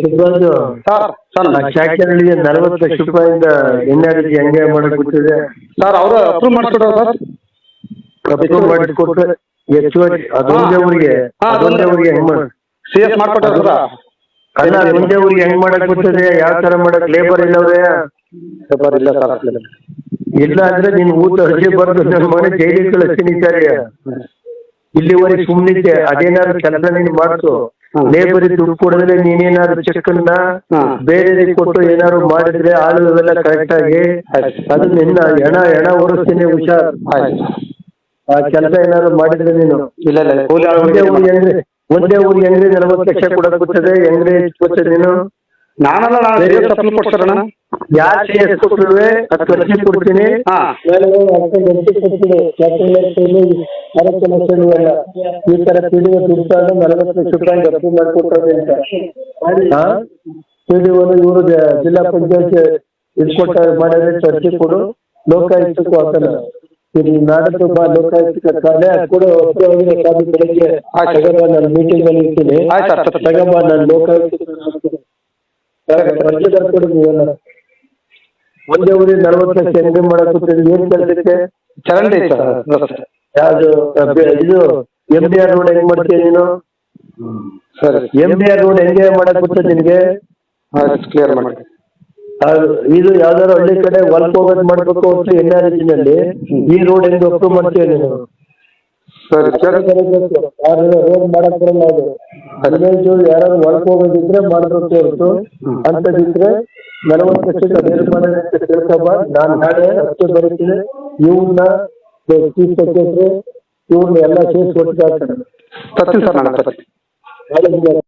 Shivaraju sir sir ಆ ಶಾಖೆಗಳಿಗೆ ನಲವತ್ತು ಲಕ್ಷ ರೂಪಾಯಿಂದ ಎಣ್ಣೆ ರೀತಿ ಹೆಂಗೆ ಮಾಡಕ್ ಬಿಟ್ಟಿದೆ ಸರ್ ಅವರು ಅಪ್ರೂವ್ ಮಾಡಿಸ್ಕೊಡ್ರ ಸರ್? ಅಪ್ರೂವ್ ಮಾಡಿಸ್ಕೊಟ್ಟು ಹೆಚ್ಚುವರಿ ಅದೊಂದೇ ಊರಿಗೆ ಹಾ, ಅದೊಂದೇ ಊರಿಗೆ ಹೆಂಗ್ ಮಾಡ ಸಿ ಎಸ್ ಮಾಡ್ಕೊಟ್ಟಾರ ಸರ್? ಅಲ್ಲ ಅದೊಂದೇ ಊರಿಗೆ ಹೆಂಗ್ ಮಾಡಕ್ ಬಿಟ್ಟಿದೆ ಯಾವ ತರ ಮಾಡಕ್ ಲೇಬರ್ ಇಲ್ಲವ್ರೆ ಪೇಪರ್ ಇಲ್ಲ ಸರ್ ಇಲ್ಲ ಅಂದ್ರೆ ನೀನ್ ಊಟ ಅರ್ಜಿ ಬರ್ದು ನನ್ನ ಮನೆ ಜೈಲಿಗೆ ಕಳಿಸ್ತೀನಿ ಸರಿ. ಇಲ್ಲಿವರೆಗೆ ಸುಮ್ಮನಿದ್ದೆ ಅದೇನಾದ್ರು ಕೆಲಸ ನೀನು ಮಾಡ್ಸು. ಲೇಬರ್ ದುಡ್ಡು ಕೊಡಿದ್ರೆ ನೀನೇನಾದ್ರು ಚೆಕ್ ಅನ್ನ ಬೇರೆ ಕೊಟ್ಟು ಏನಾದ್ರು ಮಾಡಿದ್ರೆ ಆಳು ಇವೆಲ್ಲ ಕರೆಕ್ಟ್ ಆಗಿ ಅದು ನಿನ್ನ ಹೆಣ ಹೆಣ ಓಡಿಸ್ತೀನಿ ಹುಷಾರ್. ಆ ಕೆಲಸ ಏನಾದ್ರು ಮಾಡಿದ್ರೆ ನೀನು. ಇಲ್ಲ ಇಲ್ಲ. ಒಂದೇ ಊರಿಗೆ ಹೆಂಗ್ರಿ? ಒಂದೇ ಊರಿಗೆ ಹೆಂಗ್ರಿ ನಲವತ್ತು ಲಕ್ಷ ಕೊಡೋದಾಗುತ್ತದೆ ಹೆಂಗ್ರಿ? ನೀನು? ನಾನಲ್ಲ ನಾನು ಬೇರೆ ಎಸ್ ಅಪ್ರೂವ್ ಕೊಡ್ತಾರಣ್ಣ? ಯಾರು ಸಿ ಎಸ್ ಕೊಟ್ಟಿರುವೆ ಹತ್ತು ಲಕ್ಷ ಕೊಡ್ತೀನಿ. ಈ ತರ ಪಿಡಿಒ ದುಡ್ಡು ನಲವತ್ತು ಲಕ್ಷ ರೂಪಾಯಿ ಮಾಡಿಕೊಡ್ತಾರೆ ಅಂತ. ಇವರು ಜಿಲ್ಲಾ ಪಂಚಾಯತ್ ಇಟ್ಕೊಟ್ಟ ಕೊಟ್ಟ ಮಾಡಿದ್ರೆ ಚರ್ಚೆ ಕೊಡು. ಲೋಕಾಯುಕ್ತಕ್ಕೂ ಹಾಕಲ್ಲ. ನಾಡದ್ದು ಬಾ ಲೋಕಾಯುಕ್ತ ಕಾಲೆ ಕೂಡ ಬೆಳಗ್ಗೆ. ನಾನು ಮೀಟಿಂಗ್ ಅಲ್ಲಿ ಇರ್ತೀನಿ. ತಗೊಂಬ ನಾನು ಲೋಕಾಯುಕ್ತ ಒಂದೇ ಊರಿಗೆ ನಲವತ್ತು ಲಕ್ಷ ಹೆಂಗೆ ಮಾಡಕ್ಕೆ ಏನ್ ಕೆಲಸಕ್ಕೆ ಚರಂಡಿ ಐತೆ ಸರ್. ರಸ್ತೆ ಯಾವ್ದು ಇದು ಎಂ ಡಿ ಆರ್ ರೋಡ್ ಹೆಂಗ್ ಮಾಡ್ತೀಯ ನೀನು? Sir M D R road ಹೆಂಗೆ ಮಾಡಕ್ ಬರ್ತದೆ ನಿನ್ಗೆ? ಕ್ಲಿಯರ್ ಮಾಡಿ ಇದು ಯಾವ್ದಾದ್ರು ಹಳ್ಳಿ ಕಡೆ ಹೊಲಕ್ ಹೋಗೋದ್ ಮಾಡ್ಬೇಕು ಅಂತ ಎನ್ ಆರ್ನಲ್ಲಿ. ಈ ರೋಡ್ ಹೆಂಗ್ ಅಪ್ರೂವ್ ಮಾಡ್ತೀಯ ನೀನು? ಸರಿ ಸರಿ ರೋಡ್ ಮಾಡಕ್ ಬರಲ್ಲ ಅದು. ಹದಿನೈದು ಯಾರು ಹೊಲಕ್ ಹೋಗೋದಿದ್ರೆ ಹೊರತು ಅಂತದಿದ್ರೆ ನಲವತ್ತು ಲಕ್ಷಕ್ಕೆ ತಿಳ್ಕೊಬ ನಾನ್ ನಾಳೆ ಹತ್ತು ಬರೀತೀನಿ ಇವ್ನ ಚೀಫ್ ಸೆಕ್ರೆಟರಿ ಇವ್ರನ್ನ ಎಲ್ಲ ಸೇರಿಸಿ ಒಟ್ಟಿಗೆ ಹಾಕ್ತಾರೆ ತರ್ತೀನಿ ಸರ್ ನಾಳೆ ತರ್ತೀನಿ ನಾಳೆ